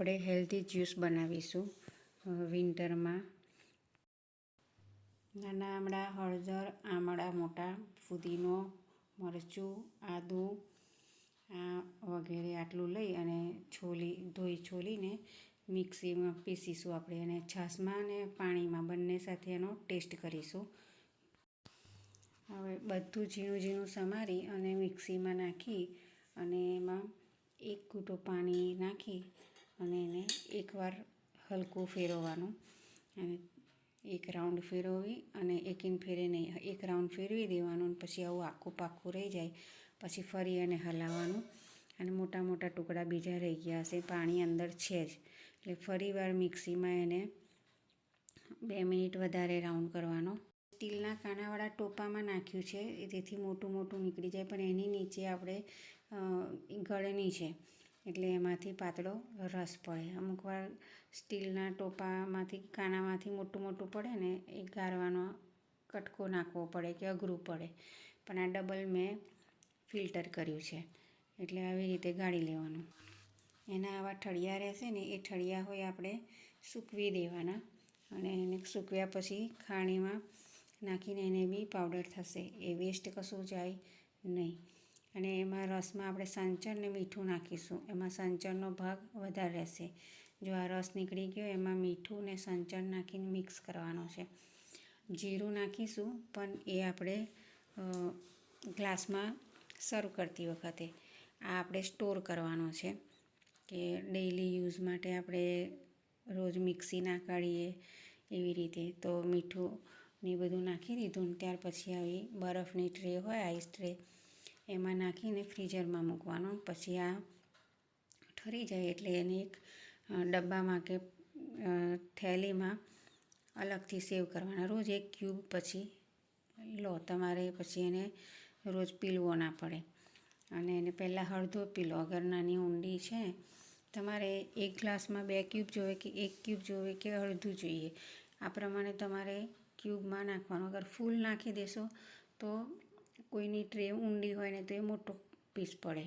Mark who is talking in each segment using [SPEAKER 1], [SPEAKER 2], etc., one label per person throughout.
[SPEAKER 1] આપણે healthy juice બનાવીશું વિન્ટરમાં નાના આમળા, હળદર, આમળા મોટા, ફુદીનો, મરચું, આદું, આ વગેરે આટલું લઈ અને છોલી, ધોઈ છોલીને મિક્સીમાં પીસીશું આપણે અને છાશમાં અને પાણીમાં બંને સાથે એનો ટેસ્ટ કરીશું. હવે બધું ઝીણું ઝીણું સમારી અને મિક્સીમાં નાખી અને એમાં એક ઘૂંટો પાણી નાખી અને એને એકવાર હલકું ફેરવવાનું. અને એક રાઉન્ડ ફેરવી અને એකිન ફેરે નહીં એક રાઉન્ડ ફેરવી દેવાનું પછી આવું આખું પાકું રહી જાય. પછી ફરી એને હલાવવાનું. અને મોટા મોટા ટુકડા બીજા રહી ગયા હશે. પાણી અંદર છે જ. એટલે ફરીવાર મિક્સીમાં એને બે મિનિટ વધારે રાઉન્ડ કરવાનો. સ્ટીલના કાણાવાળા ટોપામાં નાખ્યું છે. તેથી મોટું મોટું નીકળી જાય. પણ એની નીચે આપણે ગળણી છે. એટલે એમાંથી પાતળો રસ પડે. અમુકવાર સ્ટીલના ટોપામાંથી કાનામાંથી મોટું મોટું પડે ને એ ગાળવાનો કટકો નાખવો પડે કે અઘરું પડે. પણ આ ડબલ મેં ફિલ્ટર કર્યું છે. એટલે આવી રીતે ગાળી લેવાનું. એના આવા ઠળિયા રહેશે ને એ ઠળિયા હોય આપણે સૂકવી દેવાના. અને એને સૂકવ્યા પછી ખાણીમાં નાખીને એને બી પાવડર થશે. એ વેસ્ટ કશું જાય નહીં. અને એમાં રસમાં આપણે સંચર ને મીઠું નાખીશું. એમાં સંચરનો ભાગ વધારે રહેશે. જો આ રસ નીકળી ગયો, એમાં મીઠું ને સંચર નાખીને મિક્સ કરવાનો છે. જીરું નાખીશું, પણ એ આપણે ગ્લાસમાં સર્વ કરતી વખતે. આ આપણે સ્ટોર કરવાનો છે કે ડેઈલી યુઝ માટે આપણે રોજ મિક્સી ના કાઢીએ એવી રીતે. તો મીઠું ને બધું નાખી દીધું ત્યાર પછી આવી બરફની ટ્રે હોય, આઈસ ટ્રે એમાં નાખીને ફ્રીઝરમાં મૂકવાનો. પછી આ ઠરી જાય એટલે એને એક ડબ્બામાં કે થેલીમાં અલગથી સેવ કરવાના. રોજ એક ક્યુબ પછી લો, તમારે પછી એને રોજ પીલવો ના પડે. અને એને પહેલાં હળધો પીલો. અગર નાની ઊંડી છે, તમારે એક ગ્લાસમાં બે ક્યુબ જોવે કે એક ક્યુબ જોઈએ કે અડધું જોઈએ. આ પ્રમાણે તમારે ક્યુબમાં નાખવાનું. અગર ફૂલ નાખી દેશો તો કોઈની ટ્રે ઊંડી હોય ને તો એ મોટો પીસ પડે.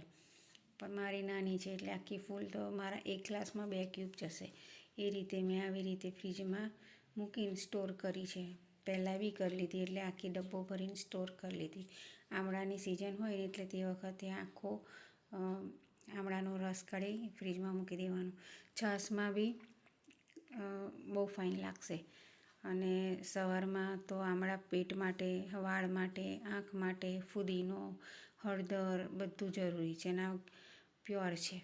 [SPEAKER 1] પણ મારી નાની છે એટલે આખી ફૂલ તો મારા એક ગ્લાસમાં બે ક્યુબ જશે એ રીતે મેં આવી રીતે ફ્રીજમાં મૂકીને સ્ટોર કરી છે. પહેલાં બી કરી લીધી એટલે આખી ડબ્બો ભરીને સ્ટોર કરી લીધી. આમળાની સિઝન હોય એટલે તે વખતે આખો આમળાનો રસ કાઢી ફ્રીજમાં મૂકી દેવાનો. છાશમાં બી બહુ ફાઇન લાગશે. અને સવારમાં તો આમળા પેટ માટે, વાળ માટે, આંખ માટે, ફુદીનો, હળદર બધું જરૂરી છે, એના પ્યોર છે.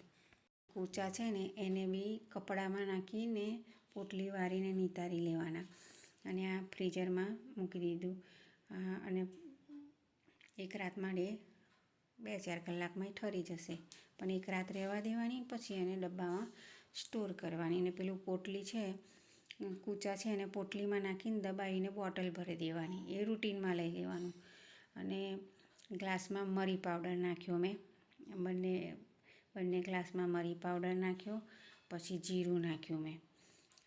[SPEAKER 1] કૂચા છે ને, એને બી કપડામાં નાખીને પોટલી વારીને નિતારી લેવાના. અને આ ફ્રીઝરમાં મૂકી દીધું. અને એક રાત માટે બે ચાર કલાકમાં ઠરી જશે. પણ એક રાત રહેવા દેવાની, પછી એને ડબ્બામાં સ્ટોર કરવાની. અને પેલું પોટલી છે કૂચા છે એને પોટલીમાં નાખીને દબાવીને બોટલ ભરી દેવાની. એ રૂટીનમાં લઈ લેવાનું. અને ગ્લાસમાં મરી પાવડર નાખ્યો મેં. બંને બંને ગ્લાસમાં મરી પાવડર નાખ્યો, પછી જીરું નાખ્યું મેં.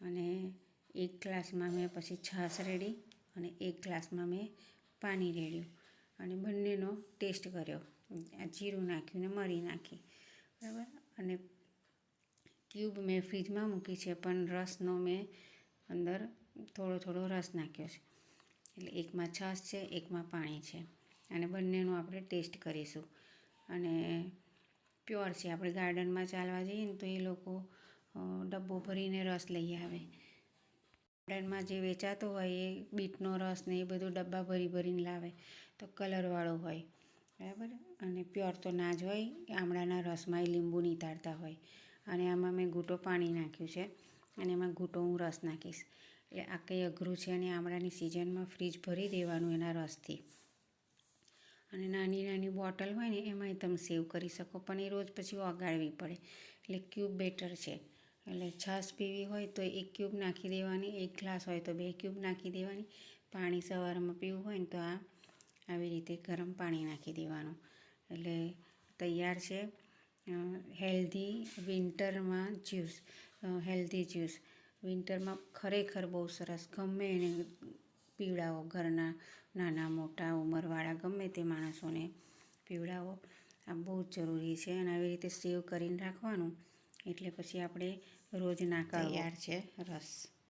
[SPEAKER 1] અને એક ગ્લાસમાં મેં પછી છાશ રેડી અને એક ગ્લાસમાં મેં પાણી રેડ્યું. અને બંનેનો ટેસ્ટ કર્યો. જીરું નાખ્યું ને મરી નાખી. બરાબર? અને ક્યુબ મેં ફ્રીજમાં મૂકી છે, પણ રસનો મેં અંદર થોડો થોડો રસ નાખ્યો છે. એટલે એકમાં છાશ છે, એકમાં પાણી છે. અને બંનેનું આપણે ટેસ્ટ કરીશું. અને પ્યોર છે. આપણે ગાર્ડનમાં ચાલવા જઈએ ને તો એ લોકો ડબ્બો ભરીને રસ લઈ આવે. ગાર્ડનમાં જે વેચાતો હોય એ બીટનો રસ ને એ બધું ડબ્બા ભરી ભરીને લાવે. તો કલરવાળો હોય. બરાબર? અને પ્યોર તો ના જ હોય. આમળાના રસમાં એ લીંબુ નીતારતા હોય. અને આમાં મેં ઘૂંટો પાણી નાખ્યું છે. અને એમાં ઘૂંટો હું રસ નાખીશ. એટલે આ કંઈ અઘરું છે અને આમળાની સિઝનમાં ફ્રીજ ભરી દેવાનું એના રસથી. અને નાની નાની બોટલ હોય ને એમાંય તમે સેવ કરી શકો, પણ એ રોજ પછી ઓગાળવી પડે. એટલે ક્યુબ બેટર છે. એટલે છાશ પીવી હોય તો એક ક્યુબ નાખી દેવાની, એક ગ્લાસ હોય તો બે ક્યુબ નાખી દેવાની. પાણી સવારમાં પીવું હોય ને તો આ આવી રીતે ગરમ પાણી નાખી દેવાનું. એટલે તૈયાર છે હેલ્ધી વિન્ટરમાં જ્યુસ. હેલ્ધી જ્યુસ વિન્ટરમાં ખરેખર બહુ સરસ. ગમે એને પીવડાવો ઘરના નાના મોટા ઉંમરવાળા, ગમે તે માણસોને પીવડાવો. આ બહુ જ જરૂરી છે અને આવી રીતે સેવ કરીને રાખવાનું. એટલે પછી આપણે રોજ ના તૈયાર છે. રસ.